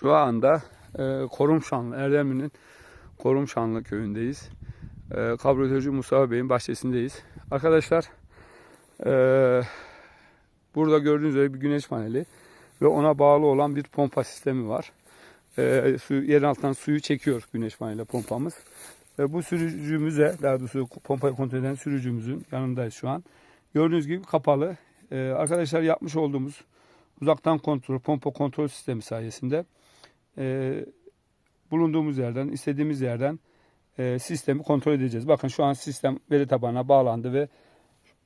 Şu anda e, Korumşanlı, Erdemli'nin Korumşanlı köyündeyiz. E, Kabratörcü Mustafa Bey'in bahçesindeyiz. Arkadaşlar e, burada gördüğünüz üzere bir güneş paneli ve ona bağlı olan bir pompa sistemi var. E, su, yerin altından suyu çekiyor güneş paneli pompamız. Ve bu sürücümüze, daha doğrusu pompayı kontrol eden sürücümüzün yanındayız şu an. Gördüğünüz gibi kapalı. E, arkadaşlar yapmış olduğumuz uzaktan kontrol, pompa kontrol sistemi sayesinde e, bulunduğumuz yerden, istediğimiz yerden e, sistemi kontrol edeceğiz. Bakın şu an sistem veri tabanına bağlandı ve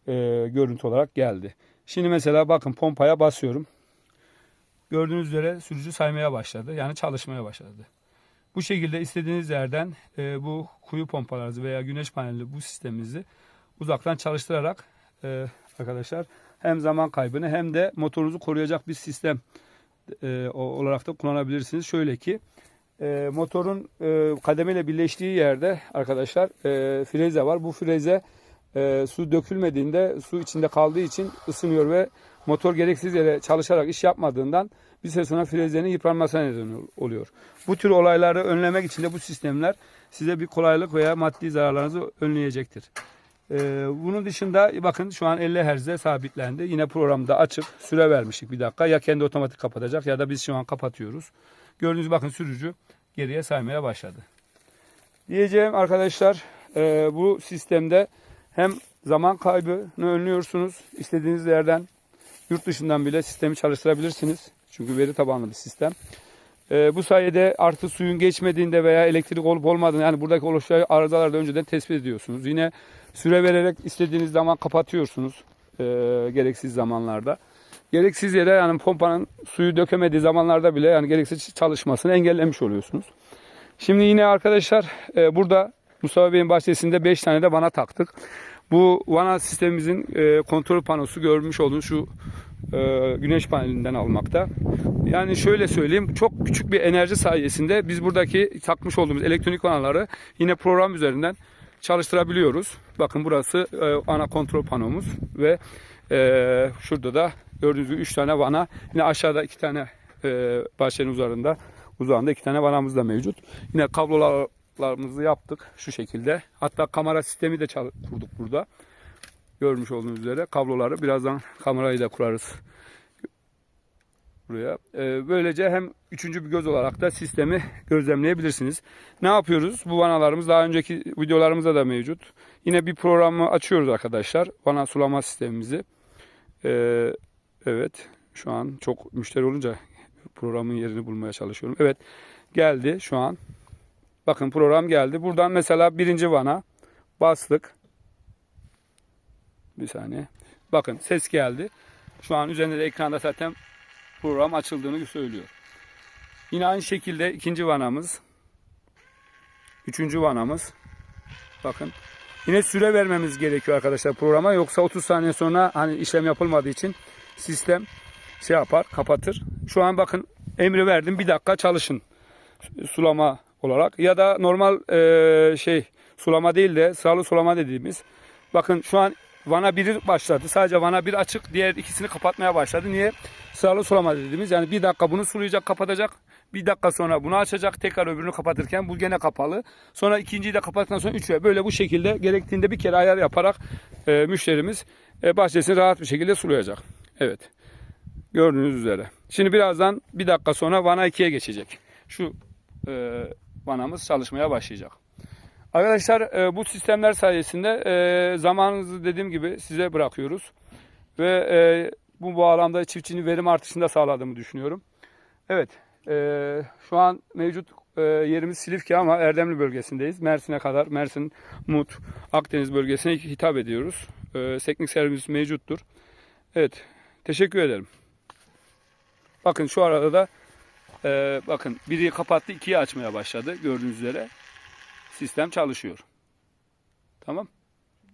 e, görüntü olarak geldi. Şimdi mesela bakın pompaya basıyorum. Gördüğünüz üzere sürücü saymaya başladı. Yani çalışmaya başladı. Bu şekilde istediğiniz yerden e, bu kuyu pompalarınızı veya güneş panelli bu sistemimizi uzaktan çalıştırarak e, arkadaşlar hem zaman kaybını hem de motorunuzu koruyacak bir sistem e, olarak da kullanabilirsiniz. Şöyle ki e, motorun e, kademeyle birleştiği yerde arkadaşlar e, freze var. Bu freze e, su dökülmediğinde su içinde kaldığı için ısınıyor ve motor gereksiz yere çalışarak iş yapmadığından bir süre sonra frezenin yıpranmasına neden ol- oluyor. Bu tür olayları önlemek için de bu sistemler size bir kolaylık veya maddi zararlarınızı önleyecektir. Ee, bunun dışında bakın şu an 50 Hz'de sabitlendi. Yine programda açık. Süre vermiştik bir dakika. Ya kendi otomatik kapatacak ya da biz şu an kapatıyoruz. Gördüğünüz bakın sürücü geriye saymaya başladı. Diyeceğim arkadaşlar e, bu sistemde hem zaman kaybını önlüyorsunuz. İstediğiniz yerden yurt dışından bile sistemi çalıştırabilirsiniz. Çünkü veri tabanlı bir sistem. E, bu sayede artı suyun geçmediğinde veya elektrik olup olmadığını yani buradaki oluşan arızaları da önceden tespit ediyorsunuz. Yine süre vererek istediğiniz zaman kapatıyorsunuz e, gereksiz zamanlarda. Gereksiz yere yani pompanın suyu dökemediği zamanlarda bile yani gereksiz çalışmasını engellemiş oluyorsunuz. Şimdi yine arkadaşlar e, burada Mustafa Bey'in bahçesinde 5 tane de vana taktık. Bu vana sistemimizin e, kontrol panosu görmüş olduğunuz şu e, güneş panelinden almakta. Yani şöyle söyleyeyim çok küçük bir enerji sayesinde biz buradaki takmış olduğumuz elektronik vanaları yine program üzerinden çalıştırabiliyoruz. Bakın burası e, ana kontrol panomuz ve e, şurada da gördüğünüz gibi 3 tane vana yine aşağıda 2 tane e, bahçenin üzerinde uzağında 2 tane vanamız da mevcut. Yine kablolarımızı yaptık şu şekilde. Hatta kamera sistemi de kurduk burada. Görmüş olduğunuz üzere kabloları birazdan kamerayı da kurarız buraya. Ee, böylece hem üçüncü bir göz olarak da sistemi gözlemleyebilirsiniz. Ne yapıyoruz? Bu vanalarımız daha önceki videolarımızda da mevcut. Yine bir programı açıyoruz arkadaşlar. Vana sulama sistemimizi. Ee, evet. Şu an çok müşteri olunca programın yerini bulmaya çalışıyorum. Evet. Geldi şu an. Bakın program geldi. Buradan mesela birinci vana bastık. Bir saniye. Bakın ses geldi. Şu an üzerinde de ekranda zaten program açıldığını söylüyor. Yine aynı şekilde ikinci vanamız. Üçüncü vanamız. Bakın. Yine süre vermemiz gerekiyor arkadaşlar programa. Yoksa 30 saniye sonra hani işlem yapılmadığı için sistem şey yapar, kapatır. Şu an bakın emri verdim. Bir dakika çalışın. Sulama olarak. Ya da normal eee, şey sulama değil de sıralı sulama dediğimiz. Bakın şu an Vana 1'i başladı. Sadece Vana 1 açık. Diğer ikisini kapatmaya başladı. Niye? Sıralı sulama dediğimiz. Yani bir dakika bunu sulayacak, kapatacak. Bir dakika sonra bunu açacak. Tekrar öbürünü kapatırken bu gene kapalı. Sonra ikinciyi de kapattıktan sonra üçü. Böyle bu şekilde gerektiğinde bir kere ayar yaparak e, müşterimiz e, bahçesini rahat bir şekilde sulayacak. Evet. Gördüğünüz üzere. Şimdi birazdan bir dakika sonra Vana 2'ye geçecek. Şu e, vanamız çalışmaya başlayacak. Arkadaşlar e, bu sistemler sayesinde e, zamanınızı dediğim gibi size bırakıyoruz. Ve e, bu bağlamda çiftçinin verim artışında sağladığımı düşünüyorum. Evet e, şu an mevcut e, yerimiz Silifke ama Erdemli bölgesindeyiz. Mersin'e kadar Mersin, Mut, Akdeniz bölgesine hitap ediyoruz. E, teknik servis mevcuttur. Evet teşekkür ederim. Bakın şu arada da e, bakın biri kapattı ikiyi açmaya başladı gördüğünüz üzere sistem çalışıyor. Tamam.